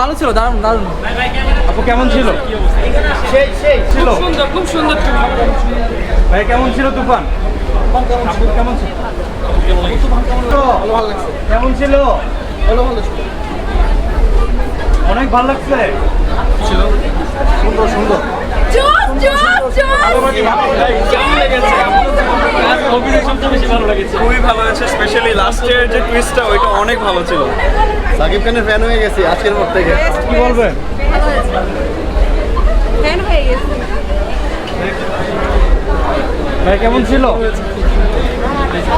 ভালো ছিল দারুণ দারুণ। আপু কেমন ছিল? সেই সেই ছিল। সুন্দর খুব সুন্দর ভাই কেমন ছিল তুফান? কেমন ছিল? ভালো লাগছে কেমন ছিল? ভালো ভালো অনেক ভালো লাগছে। সুন্দর সুন্দর। খুবই ভালো হয়েছে স্পেশালি লাস্টের যে টুইস্টটা ওইটা অনেক ভালো ছিল। সাকিব খানের ফ্যান হয়ে গেছি আজকের পর থেকে। কি বলবেন ফ্যান হয়ে গেছে। ভাই কেমন ছিল?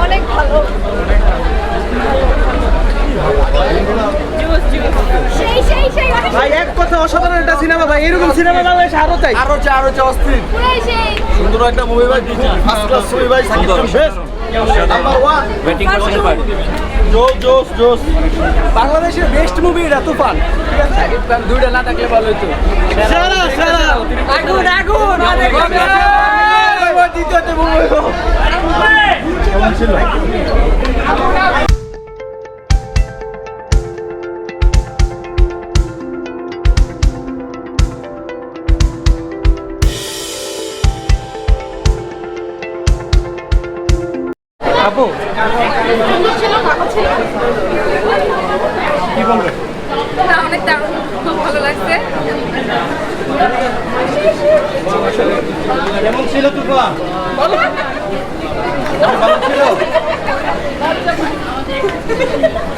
অনেক ভালো। ভাই এক কথা অসাধারণ একটা সিনেমা ভাই এরকম সিনেমা বাংলাদেশে আরও চাই। আরও চাই আরও চাই অস্থির। সুন্দর একটা মুভি ভাই ফার্স্ট ক্লাস মুভি ভাই সাকিব খান ব্যাটিং করতে পারে জোস জোস জোস বাংলাদেশের বেস্ট মুভি এটা তুফান। সাকিব খান দুইটা না থাকলে ভালো হতো সেরা সেরা আগুন আগুন দ্বিতীয়তে মুভি ছিল কি বলবেন অনেক দারুণ খুব ভালো লাগছে। কেমন ছিল ভালো ছিল?